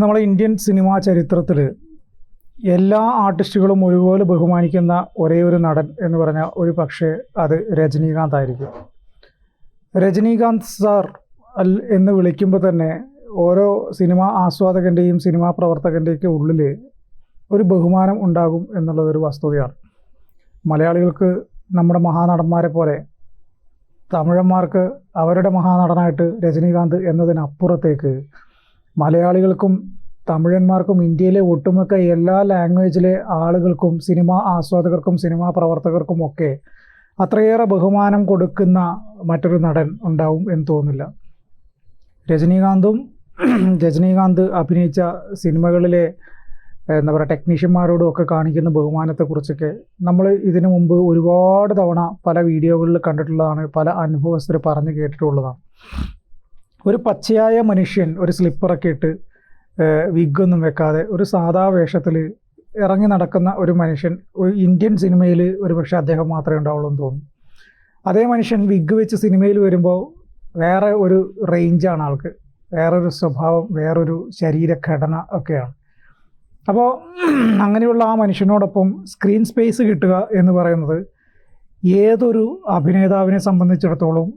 നമ്മളെ Indian cinema ചരിത്രത്തിൽ എല്ലാ ആർട്ടിസ്റ്റുകളും ഒരുപോലെ ബഹുമാനിക്കുന്ന ഒരേ ഒരു നടൻ എന്ന് പറഞ്ഞാൽ ഒരു പക്ഷേ അത് രജനീകാന്ത് ആയിരിക്കും. രജനീകാന്ത് സാർ എന്ന് വിളിക്കുമ്പോൾ തന്നെ ഓരോ സിനിമാ ആസ്വാദകന്റെയും സിനിമാ പ്രവർത്തകന്റെയൊക്കെ ഉള്ളിൽ ഒരു ബഹുമാനം ഉണ്ടാകും എന്നുള്ളതൊരു വസ്തുതയാണ്. മലയാളികൾക്ക് നമ്മുടെ മഹാനടന്മാരെ പോലെ തമിഴന്മാർക്ക് അവരുടെ മഹാനടനായിട്ട് രജനീകാന്ത് എന്നതിനപ്പുറത്തേക്ക് മലയാളികൾക്കും തമിഴന്മാർക്കും ഇന്ത്യയിലെ ഒട്ടുമൊക്കെ എല്ലാ ലാംഗ്വേജിലെ ആളുകൾക്കും സിനിമ ആസ്വാദകർക്കും സിനിമാ പ്രവർത്തകർക്കും ഒക്കെ അത്രയേറെ ബഹുമാനം കൊടുക്കുന്ന മറ്റൊരു നടൻ ഉണ്ടാവും എന്ന് തോന്നുന്നില്ല. രജനീകാന്തും രജനീകാന്ത് അഭിനയിച്ച സിനിമകളിലെ എന്താ പറയുക ടെക്നീഷ്യന്മാരോടും ഒക്കെ കാണിക്കുന്ന ബഹുമാനത്തെക്കുറിച്ചൊക്കെ നമ്മൾ ഇതിനു മുമ്പ് ഒരുപാട് തവണ പല വീഡിയോകളിൽ കണ്ടിട്ടുള്ളതാണ് പല അനുഭവസ്ഥർ പറഞ്ഞു കേട്ടിട്ടുള്ളതാണ്. ഒരു പച്ചയായ മനുഷ്യൻ ഒരു സ്ലിപ്പറൊക്കെ ഇട്ട് വിഗൊന്നും വെക്കാതെ ഒരു സാധാ വേഷത്തിൽ ഇറങ്ങി നടക്കുന്ന ഒരു മനുഷ്യൻ ഒരു ഇന്ത്യൻ സിനിമയിൽ ഒരു പക്ഷേ അദ്ദേഹം മാത്രമേ ഉണ്ടാവുള്ളൂ എന്ന് തോന്നുന്നു. അതേ മനുഷ്യൻ വിഗ് വെച്ച് സിനിമയിൽ വരുമ്പോൾ വേറെ ഒരു റേഞ്ചാണ് ആൾക്ക്. വേറൊരു സ്വഭാവം വേറൊരു ശരീരഘടന ഒക്കെയാണ്. അപ്പോൾ അങ്ങനെയുള്ള ആ മനുഷ്യനോടൊപ്പം സ്ക്രീൻ സ്പേസ് കിട്ടുക എന്ന് പറയുന്നത് ഏതൊരു അഭിനേതാവിനെ സംബന്ധിച്ചിടത്തോളം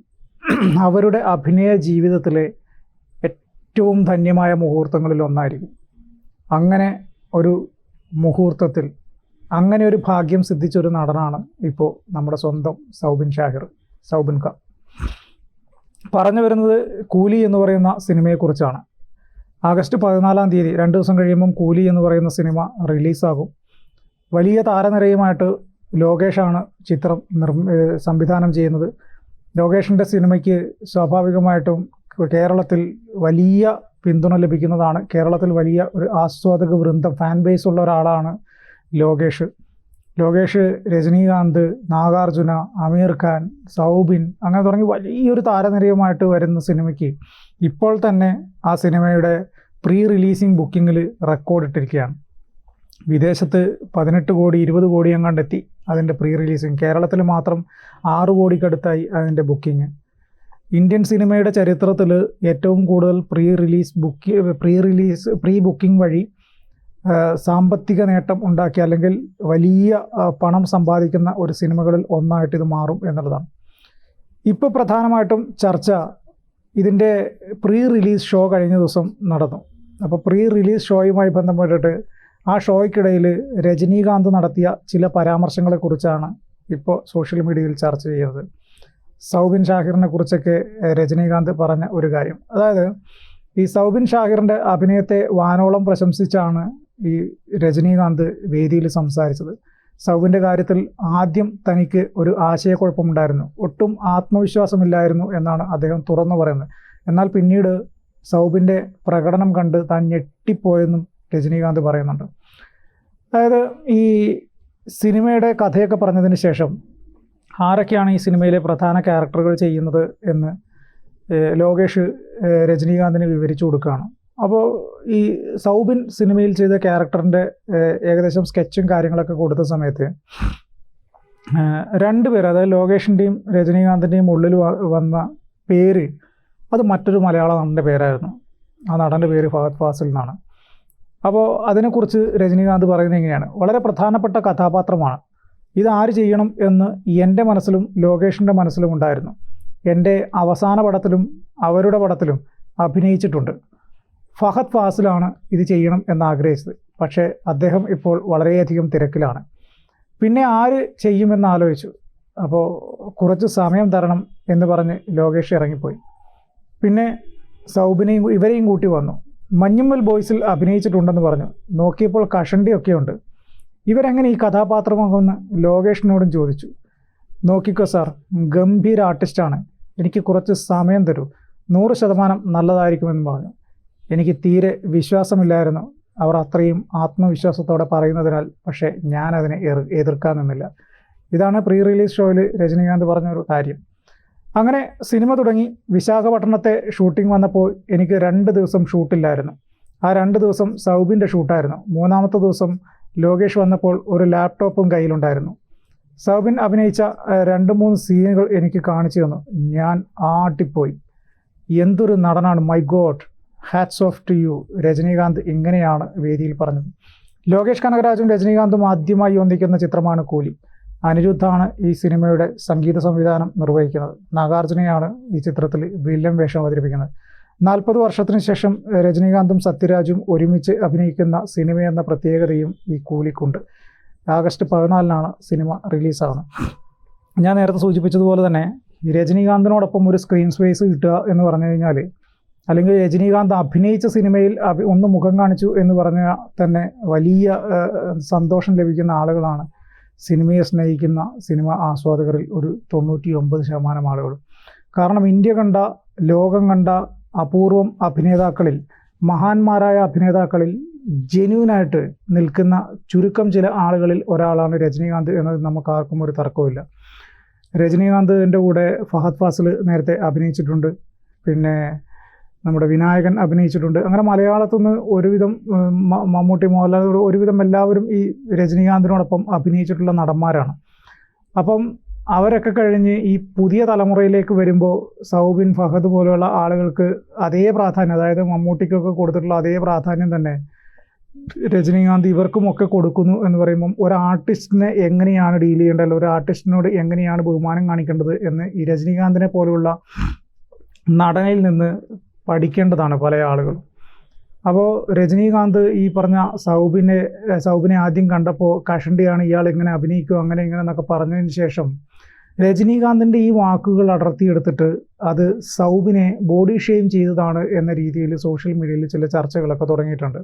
അവരുടെ അഭിനയ ജീവിതത്തിലെ ഏറ്റവും ധന്യമായ മുഹൂർത്തങ്ങളിൽ ഒന്നായിരിക്കും. അങ്ങനെ ഒരു മുഹൂർത്തത്തിൽ അങ്ങനെ ഒരു ഭാഗ്യം സിദ്ധിച്ചൊരു നടനാണ് ഇപ്പോൾ നമ്മുടെ സ്വന്തം സൗബിൻ ഷാഹിർ സൗബിൻ ഖാൻ. പറഞ്ഞു വരുന്നത് കൂലി എന്ന് പറയുന്ന സിനിമയെക്കുറിച്ചാണ്. ആഗസ്റ്റ് പതിനാലാം തീയതി രണ്ട് ദിവസം കഴിയുമ്പം കൂലി എന്ന് പറയുന്ന സിനിമ റിലീസാകും. വലിയ താരനിരയുമായിട്ട് ലോകേഷാണ് ചിത്രം സംവിധാനം ചെയ്യുന്നത്. ലോകേഷിന്റെ സിനിമയ്ക്ക് സ്വാഭാവികമായിട്ടും കേരളത്തിൽ വലിയ പിന്തുണ ലഭിക്കുന്നതാണ്. കേരളത്തിൽ വലിയ ഒരു ആസ്വാദക വൃന്ദം ഫാൻ ബേസ് ഉള്ള ഒരാളാണ് ലോകേഷ്. ലോകേഷ് രജനീകാന്ത് നാഗാർജുന അമീർ ഖാൻ സൗബിൻ അങ്ങനെ തുടങ്ങി വലിയൊരു താരനിരയുമായിട്ട് വരുന്ന സിനിമയ്ക്ക് ഇപ്പോൾ തന്നെ ആ സിനിമയുടെ പ്രീ റിലീസിംഗ് ബുക്കിങ്ങിൽ റെക്കോർഡ് ഇട്ടിരിക്കുകയാണ്. വിദേശത്ത് പതിനെട്ട് കോടി ഇരുപത് കോടി എങ്ങാണ്ടെത്തി അതിന്റെ പ്രീ റിലീസിങ് കേരളത്തിൽ മാത്രം ആറ് കോടിക്കടുത്തായി അതിന്റെ ബുക്കിങ് ഇന്ത്യൻ സിനിമയുടെ ചരിത്രത്തിൽ ഏറ്റവും കൂടുതൽ pre release book pre release pre booking വഴി സാമ്പത്തിക നേട്ടം ഉണ്ടാക്കി അല്ലെങ്കിൽ വലിയ പണം സമ്പാദിക്കുന്ന ഒരു സിനിമകളിൽ ഒന്നായിട്ട് ഇത് മാറും എന്നുള്ളതാണ്. ഇപ്പോൾ പ്രധാനമായിട്ടും ചർച്ച ഇതിന്റെ പ്രീ റിലീസ് ഷോ കഴിഞ്ഞ ദിവസം നടന്നു. അപ്പോൾ പ്രീ റിലീസ് ഷോയുമായി ബന്ധപ്പെട്ടിട്ട് ആ ഷോയ്ക്കിടയിൽ രജനീകാന്ത് നടത്തിയ ചില പരാമർശങ്ങളെക്കുറിച്ചാണ് ഇപ്പോൾ സോഷ്യൽ മീഡിയയിൽ ചർച്ച ചെയ്യുന്നത്. സൗബിൻ ഷാഹിറിനെ കുറിച്ചൊക്കെ രജനീകാന്ത് പറഞ്ഞ ഒരു കാര്യം. അതായത് ഈ സൗബിൻ ഷാഹിറിന്റെ അഭിനയത്തെ വാനോളം പ്രശംസിച്ചാണ് ഈ രജനീകാന്ത് വേദിയിൽ സംസാരിച്ചത്. സൗബിന്റെ കാര്യത്തിൽ ആദ്യം തനിക്ക് ഒരു ആശയക്കുഴപ്പമുണ്ടായിരുന്നു. ഒട്ടും ആത്മവിശ്വാസമില്ലായിരുന്നു എന്നാണ് അദ്ദേഹം തുറന്നു പറയുന്നത്. എന്നാൽ പിന്നീട് സൗബിന്റെ പ്രകടനം കണ്ട് താൻ ഞെട്ടിപ്പോയെന്നും രജനീകാന്ത് പറയുന്നുണ്ട്. അതായത് ഈ സിനിമയുടെ കഥയൊക്കെ പറഞ്ഞതിന് ശേഷം ആരൊക്കെയാണ് ഈ സിനിമയിലെ പ്രധാന ക്യാരക്ടറുകൾ ചെയ്യുന്നത് എന്ന് ലോകേഷ് രജനീകാന്തിന് വിവരിച്ചു കൊടുക്കുകയാണ്. അപ്പോൾ ഈ സൗബിൻ സിനിമയിൽ ചെയ്ത ക്യാരക്ടറിന്റെ ഏകദേശം സ്കെച്ചും കാര്യങ്ങളൊക്കെ കൊടുത്ത സമയത്ത് രണ്ട് പേർ അതായത് ലോകേഷിന്റെയും രജനീകാന്തിന്റെയും ഉള്ളിൽ വന്ന പേര് അത് മറ്റൊരു മലയാള നടന്റെ പേരായിരുന്നു. ആ നടന്റെ പേര് ഫഹദ് ഫാസിൽ എന്നാണ്. അപ്പോൾ അതിനെക്കുറിച്ച് രജനീകാന്ത് പറയുന്നത് എങ്ങനെയാണ്? വളരെ പ്രധാനപ്പെട്ട കഥാപാത്രമാണ്. ഇത് ആര് ചെയ്യണം എന്ന് എന്റെ മനസ്സിലും ലോകേഷിന്റെ മനസ്സിലും ഉണ്ടായിരുന്നു. എന്റെ അവസാന പടത്തിലും അവരുടെ പടത്തിലും അഭിനയിച്ചിട്ടുണ്ട്. ഫഹദ് ഫാസിലാണ് ഇത് ചെയ്യണം എന്ന് ആഗ്രഹിച്ചത് പക്ഷേ അദ്ദേഹം ഇപ്പോൾ വളരെയധികം തിരക്കിലാണ്. പിന്നെ ആര് ചെയ്യുമെന്ന് ആലോചിച്ചു. അപ്പോൾ കുറച്ച് സമയം തരണം എന്ന് പറഞ്ഞ് ലോകേഷ് ഇറങ്ങിപ്പോയി. പിന്നെ സൗബിനെയും ഇവരെയും കൂട്ടി വന്നു. മഞ്ഞുമ്മൽ ബോയ്സിൽ അഭിനയിച്ചിട്ടുണ്ടെന്ന് പറഞ്ഞു. നോക്കിയപ്പോൾ കഷണ്ടിയൊക്കെ ഉണ്ട് ഇവരെങ്ങനെ ഈ കഥാപാത്രമാകുമെന്ന് ലോകേഷിനോടും ചോദിച്ചു. നോക്കിക്കോ സാർ ഗംഭീര ആർട്ടിസ്റ്റാണ്. എനിക്ക് കുറച്ച് സമയം തരൂ. നൂറ് ശതമാനം നല്ലതായിരിക്കുമെന്ന് പറഞ്ഞു. എനിക്ക് തീരെ വിശ്വാസമില്ലായിരുന്നു. അവർ അത്രയും ആത്മവിശ്വാസത്തോടെ പറയുന്നതിനാൽ പക്ഷേ ഞാനതിനെ എതിർക്കാൻ നിന്നില്ല. ഇതാണ് പ്രീ റിലീസ് ഷോയിൽ രജനീകാന്ത് പറഞ്ഞൊരു കാര്യം. അങ്ങനെ സിനിമ തുടങ്ങി വിശാഖപട്ടണത്തെ ഷൂട്ടിംഗ് വന്നപ്പോൾ എനിക്ക് രണ്ട് ദിവസം ഷൂട്ടില്ലായിരുന്നു. ആ രണ്ട് ദിവസം സൗബിന്റെ ഷൂട്ടായിരുന്നു. മൂന്നാമത്തെ ദിവസം ലോകേഷ് വന്നപ്പോൾ ഒരു ലാപ്ടോപ്പും കയ്യിലുണ്ടായിരുന്നു. സൗബിൻ അഭിനയിച്ച രണ്ട് മൂന്ന് സീനുകൾ എനിക്ക് കാണിച്ചു തന്നു. ഞാൻ ആട്ടിപ്പോയി. എന്തൊരു നടനാണ്. My god. Hats off to you. Rajinikanth ഇങ്ങനെയാണ് വേദിയിൽ പറഞ്ഞത്. ലോകേഷ് കനകരാജും രജനീകാന്തും ആദ്യമായി ഒന്നിക്കുന്ന ചിത്രമാണ് കൂലി. അനിരുദ്ധാണ് ഈ സിനിമയുടെ സംഗീത സംവിധാനം നിർവഹിക്കുന്നത്. നാഗാർജുനയാണ് ഈ ചിത്രത്തിൽ വില്ലൻ വേഷം അവതരിപ്പിക്കുന്നത്. നാൽപ്പത് വർഷത്തിന് ശേഷം രജനീകാന്തും സത്യരാജും ഒരുമിച്ച് അഭിനയിക്കുന്ന സിനിമ എന്ന പ്രത്യേകതയും ഈ കൂലിക്കുണ്ട്. ആഗസ്റ്റ് പതിനാലിനാണ് സിനിമ റിലീസാവുന്നത് ഞാൻ നേരത്തെ സൂചിപ്പിച്ചതുപോലെ തന്നെ രജനീകാന്തിനോടൊപ്പം ഒരു സ്ക്രീൻ സ്പേസ് കിട്ടുക എന്ന് പറഞ്ഞു കഴിഞ്ഞാൽ അല്ലെങ്കിൽ രജനീകാന്ത് അഭിനയിച്ച സിനിമയിൽ ഒന്ന് മുഖം കാണിച്ചു എന്ന് പറഞ്ഞാൽ തന്നെ വലിയ സന്തോഷം ലഭിക്കുന്ന ആളുകളാണ് സിനിമയെ സ്നേഹിക്കുന്ന സിനിമ ആസ്വാദകരിൽ ഒരു തൊണ്ണൂറ്റി ഒമ്പത് ശതമാനം ആളുകളും കാരണം ഇന്ത്യ കണ്ട ലോകം കണ്ട അപൂർവം അഭിനേതാക്കളിൽ മഹാന്മാരായ അഭിനേതാക്കളിൽ ജെന്യൂനായിട്ട് നിൽക്കുന്ന ചുരുക്കം ചില ആളുകളിൽ ഒരാളാണ് രജനീകാന്ത് എന്നത് നമുക്ക് ആർക്കും ഒരു തർക്കമില്ല രജനീകാന്തിന്റെ കൂടെ ഫഹദ് ഫാസിൽ നേരത്തെ അഭിനയിച്ചിട്ടുണ്ട്. പിന്നെ നമ്മുടെ വിനായകൻ അഭിനയിച്ചിട്ടുണ്ട്. അങ്ങനെ മലയാളത്തിൽ നിന്ന് ഒരുവിധം മമ്മൂട്ടി മോഹൻലാൽ ഒരുവിധം എല്ലാവരും ഈ രജനീകാന്തിനോടൊപ്പം അഭിനയിച്ചിട്ടുള്ള നടന്മാരാണ്. അപ്പം അവരൊക്കെ കഴിഞ്ഞ് ഈ പുതിയ തലമുറയിലേക്ക് വരുമ്പോൾ സൗബിൻ ഫഹദ് പോലെയുള്ള ആളുകൾക്ക് അതേ പ്രാധാന്യം അതായത് മമ്മൂട്ടിക്കൊക്കെ കൊടുത്തിട്ടുള്ള അതേ പ്രാധാന്യം തന്നെ രജനീകാന്ത് ഇവർക്കുമൊക്കെ കൊടുക്കുന്നു എന്ന് പറയുമ്പം ഒരു ആർട്ടിസ്റ്റിനെ എങ്ങനെയാണ് ഡീൽ ചെയ്യേണ്ടത്? അല്ലെങ്കിൽ ഒരു ആർട്ടിസ്റ്റിനോട് എങ്ങനെയാണ് ബഹുമാനം കാണിക്കേണ്ടത് എന്ന് ഈ രജനീകാന്തിനെ പോലെയുള്ള നടനിൽ നിന്ന് പഠിക്കേണ്ടതാണ് പല ആളുകളും. അപ്പോൾ രജനീകാന്ത് ഈ പറഞ്ഞ സൗബിനെ സൗബിനെ ആദ്യം കണ്ടപ്പോൾ കഷണ്ടിയാണ് ഇയാൾ ഇങ്ങനെ അഭിനയിക്കും അങ്ങനെ ഇങ്ങനെ എന്നൊക്കെ പറഞ്ഞതിന് ശേഷം രജനീകാന്തിന്റെ ഈ വാക്കുകൾ അടർത്തിയെടുത്തിട്ട് അത് സൗബിനെ ബോഡി ഷെയിം ചെയ്തതാണ് എന്ന രീതിയിൽ സോഷ്യൽ മീഡിയയിൽ ചില ചർച്ചകളൊക്കെ തുടങ്ങിയിട്ടുണ്ട്.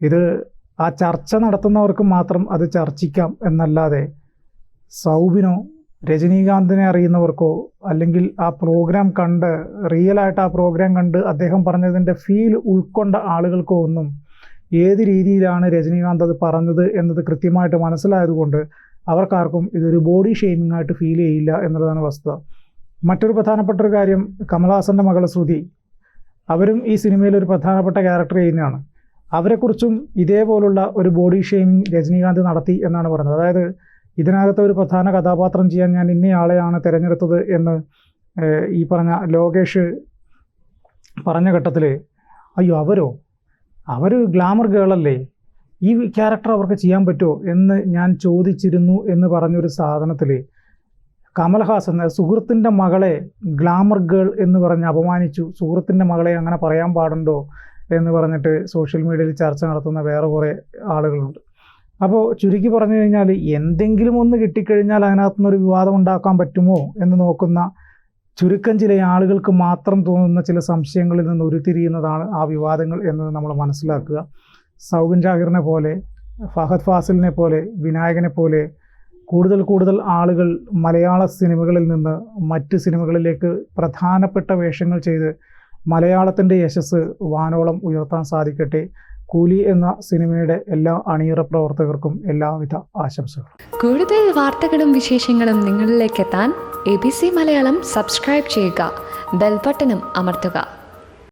ഇത് ആ ചർച്ച നടത്തുന്നവർക്ക് മാത്രം അത് ചർച്ചിക്കാം എന്നല്ലാതെ സൗബിനോ രജനീകാന്തിനെ അറിയുന്നവർക്കോ അല്ലെങ്കിൽ ആ പ്രോഗ്രാം കണ്ട് റിയലായിട്ട് ആ പ്രോഗ്രാം കണ്ട് അദ്ദേഹം പറഞ്ഞതിന്റെ ഫീൽ ഉൾക്കൊണ്ട ആളുകൾക്കോ ഒന്നും ഏത് രീതിയിലാണ് രജനീകാന്ത് അത് പറഞ്ഞത് എന്നത് കൃത്യമായിട്ട് മനസ്സിലായതുകൊണ്ട് അവർക്കാർക്കും ഇതൊരു ബോഡി ഷെയ്മിംഗ് ആയിട്ട് ഫീൽ ചെയ്യില്ല എന്നുള്ളതാണ് വസ്തുത. മറ്റൊരു പ്രധാനപ്പെട്ട ഒരു കാര്യം കമലഹാസന്റെ മകൾ ശ്രുതി. അവരും ഈ സിനിമയിൽ ഒരു പ്രധാനപ്പെട്ട ക്യാരക്ടർ ചെയ്യുന്നതാണ്. അവരെക്കുറിച്ചും ഇതേപോലുള്ള ഒരു ബോഡി ഷെയ്മിങ് രജനീകാന്ത് നടത്തി എന്നാണ് പറഞ്ഞത് അതായത് ഇതിനകത്ത് ഒരു പ്രധാന കഥാപാത്രം ചെയ്യാൻ ഞാൻ ഇന്നയാളെയാണ് തിരഞ്ഞെടുത്തത് എന്ന് ഈ പറഞ്ഞ ലോകേഷ് പറഞ്ഞ ഘട്ടത്തിൽ അയ്യോ അവരോ? അവർ ഗ്ലാമർ ഗേളല്ലേ? ഈ ക്യാരക്ടർ അവർക്ക് ചെയ്യാൻ പറ്റുമോ എന്ന് ഞാൻ ചോദിച്ചിരുന്നു എന്ന് പറഞ്ഞൊരു സാധനത്തിൽ കമൽഹാസൻ സുഹൃത്തിന്റെ മകളെ ഗ്ലാമർ ഗേൾ എന്ന് പറഞ്ഞ് അപമാനിച്ചു. സുഹൃത്തിന്റെ മകളെ അങ്ങനെ പറയാൻ പാടുണ്ടോ എന്ന് പറഞ്ഞിട്ട് സോഷ്യൽ മീഡിയയിൽ ചർച്ച നടത്തുന്ന വേറെ കുറേ ആളുകളുണ്ട്. അപ്പോൾ ചുരുക്കി പറഞ്ഞു കഴിഞ്ഞാൽ എന്തെങ്കിലും ഒന്ന് കിട്ടിക്കഴിഞ്ഞാൽ അതിനകത്തുനിന്നൊരു വിവാദം ഉണ്ടാക്കാൻ പറ്റുമോ എന്ന് നോക്കുന്ന ചുരുക്കം ചില ആളുകൾക്ക് മാത്രം തോന്നുന്ന ചില സംശയങ്ങളിൽ നിന്ന് ഉരുത്തിരിയുന്നതാണ് ആ വിവാദങ്ങൾ എന്ന് നമ്മൾ മനസ്സിലാക്കുക. സൗബിൻ ജാഹിറിനെ പോലെ ഫഹദ് ഫാസിലിനെ പോലെ വിനായകനെ പോലെ കൂടുതൽ കൂടുതൽ ആളുകൾ മലയാള സിനിമകളിൽ നിന്ന് മറ്റ് സിനിമകളിലേക്ക് പ്രധാനപ്പെട്ട വേഷങ്ങൾ ചെയ്ത് മലയാളത്തിന്റെ യശസ് വാനോളം ഉയർത്താൻ സാധിക്കട്ടെ. കൂലി എന്ന സിനിമയുടെ എല്ലാ അണിയറ പ്രവർത്തകർക്കും എല്ലാവിധ ആശംസകളും. കൂടുതൽ വാർത്തകളും വിശേഷങ്ങളും നിങ്ങളിലേക്ക് എത്താൻ A B C Malayalam subscribe ചെയ്യുക. ബെൽബട്ടനും അമർത്തുക.